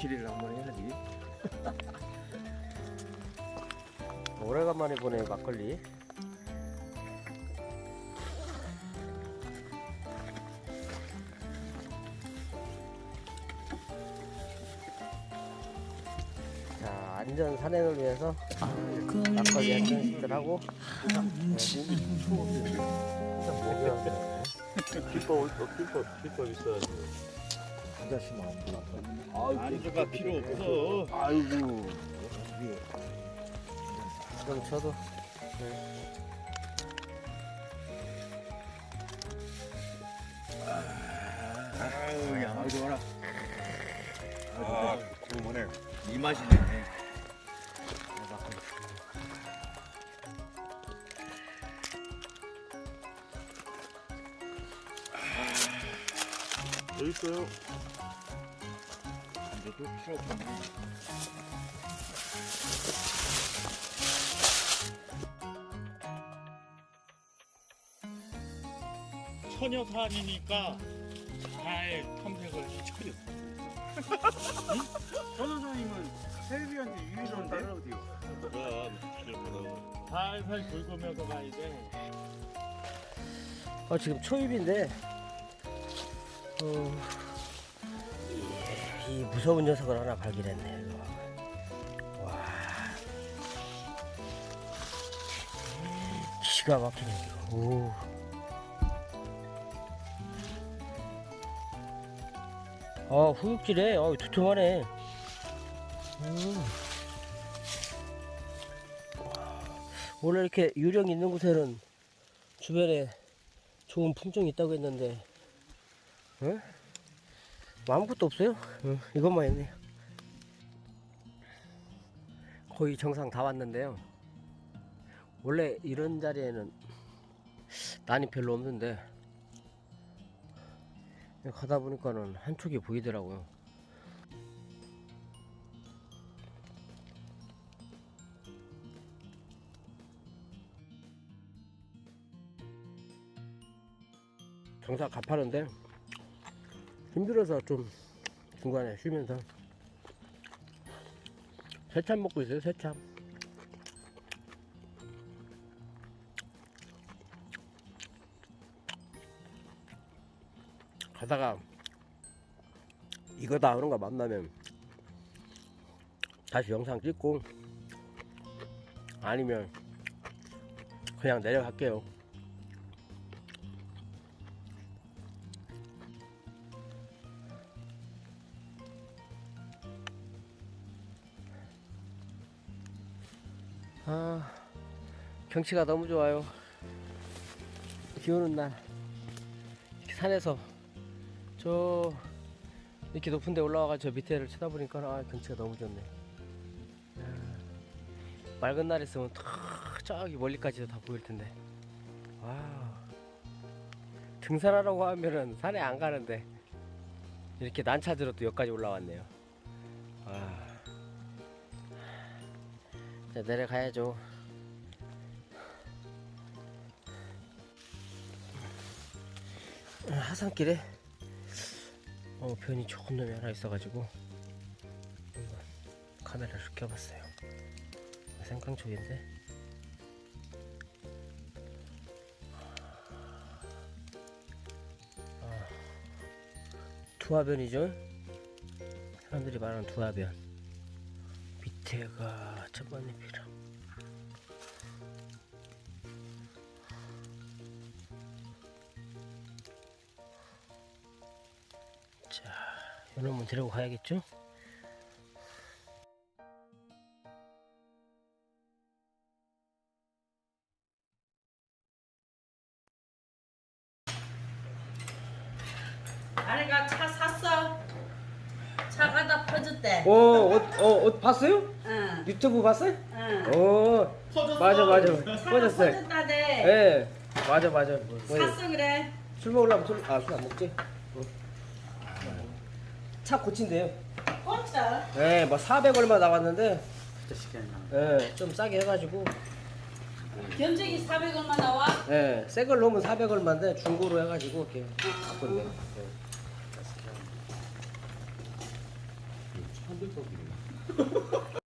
거시리를 한번 해야지. 오래간만에 보네 막걸리. 자 안전 산행을 위해서 막걸리 한 잔씩들 하고 기법 기법 기법 있어야지. 한잔씩만 아프나 안주가 필요 없어. 아이고. 그럼 저도 아유, 야, 아이고, 와라. 아, 그만해. 이 맛이네. 여기 있어요. 이제도 필요 없네. 처녀 산이니까 잘 탐색을 시켜줬어. 선호사님은 유일한데? 그럼 실수로. 살살 긁으면서 가야 돼. 어, 지금 초입인데 어, 이, 이 무서운 녀석을 하나 발견했네. 이거. 와, 기가 막히네 이거. 오. 아 후육질해. 어 두툼하네. 음. 원래 이렇게 유령 있는 곳에는 주변에 좋은 품종이 있다고 했는데 응? 뭐 아무것도 없어요? 응, 이것만 있네요 거의 정상 다 왔는데요. 원래 이런 자리에는 난이 별로 없는데 가다 보니까는 한쪽이 보이더라고요. 정상 가파른데 힘들어서 좀 중간에 쉬면서. 새참 먹고 있어요 새참. 가다가 이거다 그런 거 만나면 다시 영상 찍고 아니면 그냥 내려갈게요 아 경치가 너무 좋아요. 비 오는 날 산에서 저 이렇게 높은 데 올라와가 저 밑에를 쳐다보니까 아 경치가 너무 좋네. 야, 맑은 날 있으면 탁 저기 멀리까지도 다 보일 텐데. 와 등산하라고 하면은 산에 안 가는데 이렇게 난차들어 또 여기까지 올라왔네요. 아 자, 내려가야죠. 아, 하산길에 어, 변이 좋은 놈이 하나 있어가지고 한번 카메라를 켜봤어요. 생강 쪽인데. 아, 두화변이죠. 사람들이 말하는 두화변. 밑에가 천만잎이라 자 이놈은 데리고 가야겠죠? 아내가 차 샀어. 차 가 다 퍼졌대. 어, 옷, 어, 옷 봤어요? 응, 유튜브 봤어요? 응. 어, 맞아, 맞아. 차가 꺼졌어요. 퍼졌다대. 예, 맞아, 맞아. 샀어 그래. 술 먹으려면 술, 아, 술 안 먹지? 어. 차 고친대요. 꽂혀. 예, 뭐400 얼마 나왔는데, 예, 좀 싸게 해가지고, 견적이 400원만 나와. 예, 새걸 놓으면 400 얼마인데, 중고로 해가지고, 이렇게 바꾼대. 예. 삼겹살